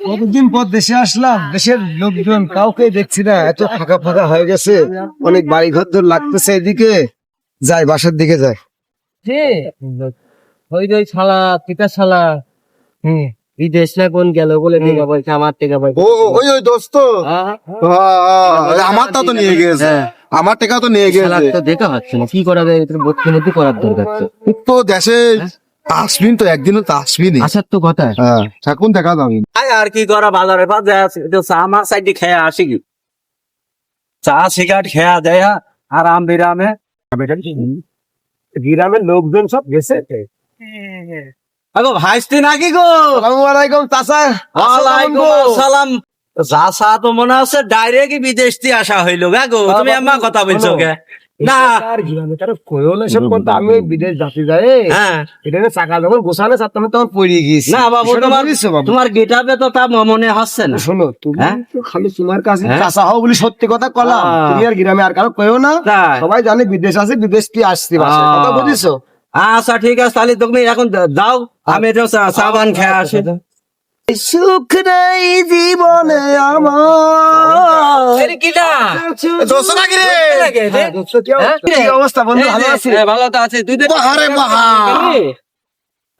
কতদিন পর দেশে আসলাম? দেশের লোকজন কাউকে দেখছি না। এত ফাঁকা ফাঁকা হয়ে গেছে। অনেক বাড়ি ঘর দর লাগতেছে এদিকে। যাই বাসার দিকে যাই। ওই যে শালা পিতা শালা। হুম বিদেশ না কোন গেল বলে টেকা পয়সা আমার টেকা পয়সা। ওই ওই দোস্ত। আহ, আমারটা তো নিয়ে গেছে। হ্যাঁ। আমার টাকা তো নিয়ে গেছে। দেখা হচ্ছে না। কি করা যায় এটা করার দরকার তো। দেশে আসবিন তো একদিনও তো আসবিনি আসার তো কথা। হ্যাঁ থাকুন দেখা যাবে আর কি করা বাজারে আছে তো চা আমার সাইডে খেয়ে আসি কি? চা সিগারেট খেয়া দেয় আরাম বিরামে। গ্রামের লোকজন সব গেছে। আগো ভাইস্তি নাকি গো? আসসালামু আলাইকুম চাচা। ওয়ালাইকুম আসসালাম যা চা তো মনে হচ্ছে ডাইরেক্ট বিদেশ থেকে আসা হইল গা গো। তুমি আমার কথা বলছো গে। না। আর গ্রামে কইও না সব কথা। আমি বিদেশ যাচ্ছি যাই। হ্যাঁ। এটা না চাকা যখন গোছানো চাচ্তাম তখন পড়ে গিয়েছি। না বাবু তোমার তোমার গেটাপে তো তা মনে হচ্ছে না। শোনো তুমি হ্যাঁ? তো খালি তোমার কাছে হ্যাঁ? হও বলি সত্যি কথা। তুমি আর গ্রামে আর কারও কইও না। সবাই জানে বিদেশ আছে বিদেশ কি। কথা বুঝিছো? আচ্ছা ঠিক আছে তাহলে তুমি এখন যাও। আমি চা খেয়ে আসি। সুখ নেই জীবনে আমার। কি না দোস্ত নাকি রে? হ্যাঁ, দোস্ত, কি অবস্থা? কি অবস্থা বন্ধু? ভালো আছি? হ্যাঁ, ভালো তো আছে। তুই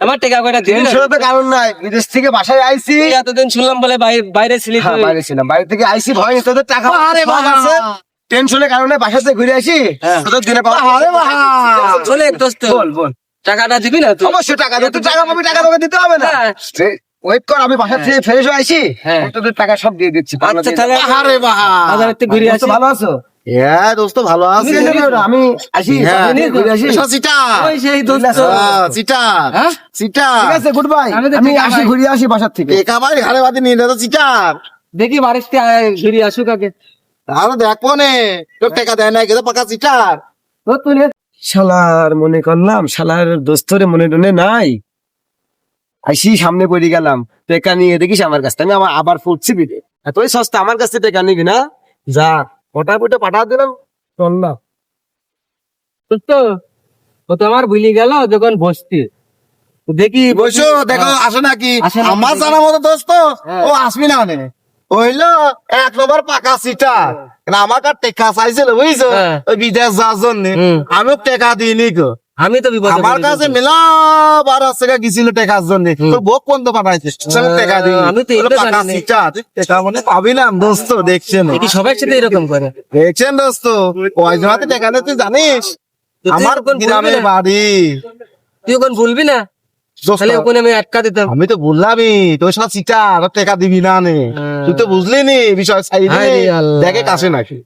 আমার টাকা কয়টা দিবি? না? তো কারণ নাই। বিদেশ থেকে বাসায় আইছি। এতদিন শুনলাম বলে বাইরে ছিলি হ্যাঁ। বাইরে ছিলাম। বাইরে থেকে আইছি ভয় নেই তোদের টাকা আছে। টেনশনের কারণে বাসাতে ঘুরে আসি হ্যাঁ। তোদের দিনে বাবা। চলে দোস্ত। বল বল। টাকাটা দিবি না তুই? অবশ্যই টাকা দে। তুই টাকা পাবি টাকা তোকে দিতে হবে না। হ্যাঁ। ওয়েট কর আমি বাসা থেকে ফ্রেশ হয়ে আইছি। হ্যাঁ। তোদের টাকা সব দিয়ে দিচ্ছি। আচ্ছা তাহলে বাহা। বাজারে ঘুরে আসি। ভালো আছো? হ্যাঁ দোস্ত ভালো আছে। আমি আসি হ্যাঁ বাসা ঘুরে আসি। এসো চিটা ওই সেই দোস্ত। হ্যাঁ, চিটা হ্যাঁ? ঠিক আছে গুড বাই আমি আসি ঘুরে আসি বাসার থেকে। ভাই ঘাড়ে বাদি নিয়ে তো চিটা দেখি আয়, ঘুরে আসুক আগে। তাহলে দেখব নে। তোর টাকা দেয় না কিন্তু পাকা তুই শালার মনে করলাম শালার দোস্তরে মনে টনে নাই। আইসি সামনে পড়ে গেলাম। টেকা নিয়ে দেখিস আমার কাছে। আমি আমার আবার ফুটছি বিদে এতই সস্তা আমার কাছে টেকা নিবি না। যা ওটা পুটে পাঠা দিলাম। চল না। ও তো আমার ভুলি গেল যখন বসতি। দেখি বসো দেখো আসো নাকি? আসে নাকি? আমার জানা মতো দোস্ত হ্যাঁ। ও আসবি না মানে হইল এক নম্বর পাকা চিটার কিন্তু আমার টেকা চাইছিল বুঝছ? হ্যাঁ। বিদেশ যাওয়ার জন্য। আমি টাকা দিইনি গো। আমি তো বিপদে আমার কাছে গেছি। মেলা বার টাকা গেছিল টাকার জন্য। তোর বক কোন টাকা দিই আমি তো এটা জানি না। টাকা মানে দোস্ত দেখছেন। দেখি সবার সাথে এরকম করে। দেখছেন দোস্ত? টাকা তুই জানিস? আমার গ্রামের বাড়ি। তুই ওখানে বলবি না? দোস্ত, তাহলে ওখানে আমি আটকা দিতাম। আমি তো বললামই তোর সাথে চিটা আর টাকা দিবি না নে। হ্যাঁ। তুই তো বুঝলি নি বিষয় দেখে কাছে নাকি।